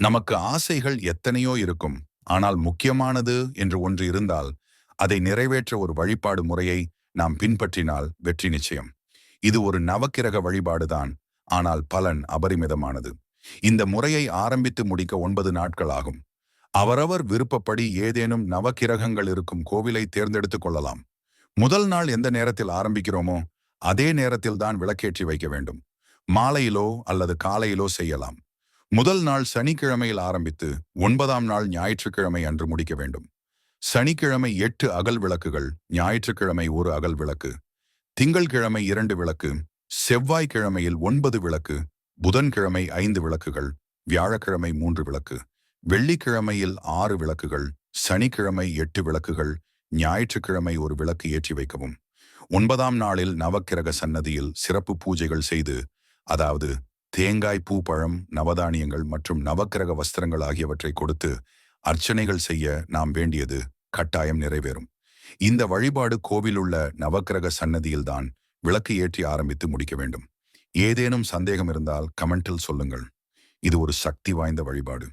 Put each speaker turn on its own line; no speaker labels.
நமக்கு ஆசைகள் எத்தனையோ இருக்கும். ஆனால் முக்கியமானது என்று ஒன்று இருந்தால் அதை நிறைவேற்ற ஒரு வழிபாடு முறையை நாம் பின்பற்றினால் வெற்றி நிச்சயம். இது ஒரு நவக்கிரக வழிபாடுதான் ஆனால் பலன் அபரிமிதமானது. இந்த முறையை ஆரம்பித்து முடிக்க ஒன்பது நாட்கள் ஆகும். அவரவர் விருப்பப்படி ஏதேனும் நவக்கிரகங்கள் இருக்கும் கோவிலை தேர்ந்தெடுத்துக் கொள்ளலாம். முதல் நாள் எந்த நேரத்தில் ஆரம்பிக்கிறோமோ அதே நேரத்தில் தான் விளக்கேற்றி வைக்க வேண்டும். மாலையிலோ அல்லது காலையிலோ செய்யலாம். முதல் நாள் சனிக்கிழமையில் ஆரம்பித்து ஒன்பதாம் நாள் ஞாயிற்றுக்கிழமை அன்று முடிக்க வேண்டும். சனிக்கிழமை எட்டு அகல் விளக்குகள் ஞாயிற்றுக்கிழமை ஒரு அகல் விளக்கு திங்கள்கிழமை இரண்டு விளக்கு செவ்வாய்க்கிழமையில் ஒன்பது விளக்கு புதன்கிழமை ஐந்து விளக்குகள் வியாழக்கிழமை மூன்று விளக்கு வெள்ளிக்கிழமையில் ஆறு விளக்குகள் சனிக்கிழமை எட்டு விளக்குகள் ஞாயிற்றுக்கிழமை ஒரு விளக்கு ஏற்றி வைக்கவும். ஒன்பதாம் நாளில் நவக்கிரக சன்னதியில் சிறப்பு பூஜைகள் செய்து அதாவது தேங்காய் பூ பழம் நவதானியங்கள் மற்றும் நவக்கிரக வஸ்திரங்கள் ஆகியவற்றை கொடுத்து அர்ச்சனைகள் செய்ய நாம் வேண்டியது கட்டாயம் நிறைவேறும். இந்த வழிபாடு கோவிலுள்ள நவக்கிரக சன்னதியில்தான் விளக்கு ஏற்றி ஆரம்பித்து முடிக்க வேண்டும். ஏதேனும் சந்தேகம் இருந்தால் கமெண்டில் சொல்லுங்கள். இது ஒரு சக்தி வாய்ந்த வழிபாடு.